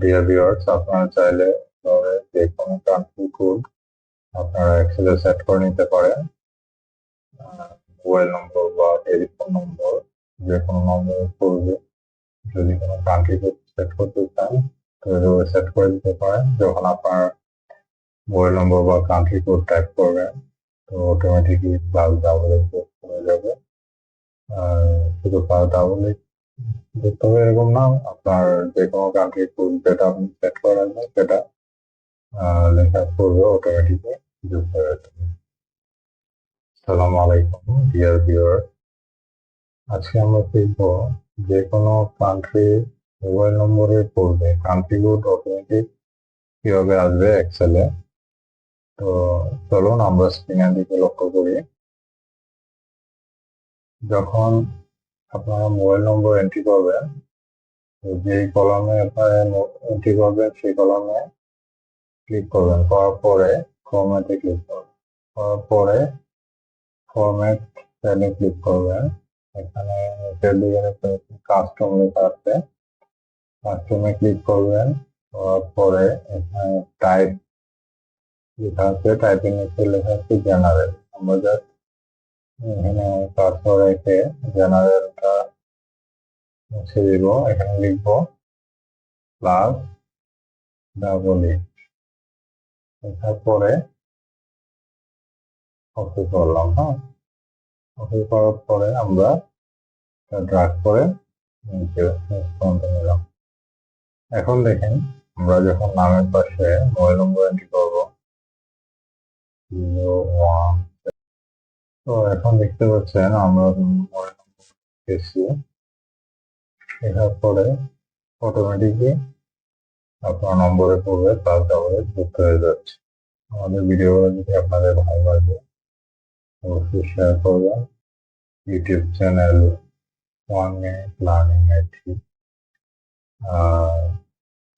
Dear viewers আপনারা চাইলে যে কোনো কান্ট্রি কোড আপনারা এক্সেলে সেট করে নিতে পারেন। মোবাইল নম্বর বা টেলিফোন নম্বর, যে কোনো নম্বর করবে যদি কোনো কান্ট্রি কোড সেট করতে চান, তো সেট করে দিতে পারেন। যখন আপনার মোবাইল নম্বর বা কান্ট্রি কোড টাইপ করবেন, তো অটোমেটিকলি প্লাস ডাবল হয়ে যাবে। আর শুধু প্লাস ডাবল দেখতে হবে এরকম না। আপনার যে কোনো কান্ট্রি কোড যেটা আপনি সেট করে রাখবেন সেটা লেখা করবে অটোমেটিকলি যোগ যাবে সালাম আলাইকুম ডিয়ার ভিউয়ার আজকে আমরা শিখব যে কোনো কান্ট্রি মোবাইল নম্বরে পড়বে। কান্ট্রি কোড অটোমেটিক কীভাবে আসবে এক্সেলে তো চলুন, আমরা স্ক্রিনের দিকে লক্ষ্য করি। যখন আপনারা মোবাইল নম্বর এন্ট্রি করবেন যেই কলামে আপনারা এন্ট্রি করবেন সেই কলামে ক্লিক করবেন। করার পরে ফরম্যাটে ক্লিক করবেন। করার পরে ফরম্যাট সেলে ক্লিক করবেন। এখানে কাস্টম লেখা আছে। কাস্টমে ক্লিক করবেন। করার পরে এখানে টাইপ লেখা আছে। টাইপিং নিচে লেখা আছে জেনারেল আমরা জাস্ট এখানে পাসওয়ার্ড রেখে জেনারেলটা মুছে দিব এখানে লিখব প্লাস ডাবল ই লেখার পরে ওকে করলাম হ্যাঁ? ওকে করার পরে আমরা ড্রাগ করে নিচে পর্যন্ত নিলাম। এখন দেখেন, আমরা যখন নামের পাশে মোবাইল নম্বর এন্ট্রি করব তো এখন দেখতে পাচ্ছেন আমরা মোবাইল নম্বর লেখার পরে অটোমেটিকলি আপনার নম্বরে পড়বে, তার ডাবলে যুক্ত হয়ে যাচ্ছে। আমাদের ভিডিওগুলো যদি আপনাদের ভালো লাগে, অবশ্যই শেয়ার করবেন। YouTube channel one minute learning IT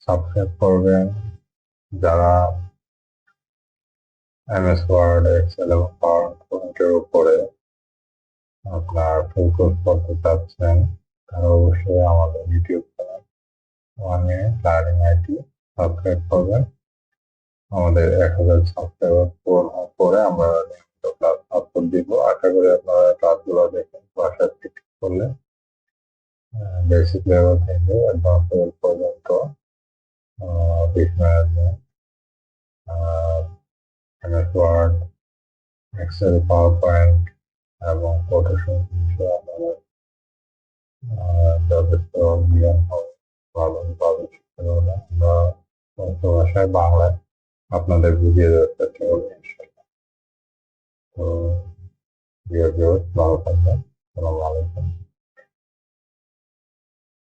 subscribe করবেন। যারা এমএস ওয়ার্ড এক্সেল এবং পাওয়ার পয়েন্টের উপরে আপনার ফোকাস করতে চাচ্ছেন তারা অবশ্যই আমাদের YouTube channel one learning IT subscribe করবেন। আমাদের এক হাজার সাবস্ক্রাইবার পূরণ হওয়ার পরে আমরা নিয়মিত ক্লাস আপলোড দিব। আশা করি আপনারা ক্লাসগুলো দেখেন বাসায় ঠিক করলে বেসিক লেভেল থেকে অ্যাডভান্স লেভেল পর্যন্ত office management MS Word Excel power point এবং ফটোশপ বিষয়ে আপনাদের সহজ ভাষায় বাংলায় আপনাদের বুঝিয়ে দেওয়ার চেষ্টা করব ইনশাল্লাহ। তো ভালো থাকবেন। আসসালামু আলাইকুম।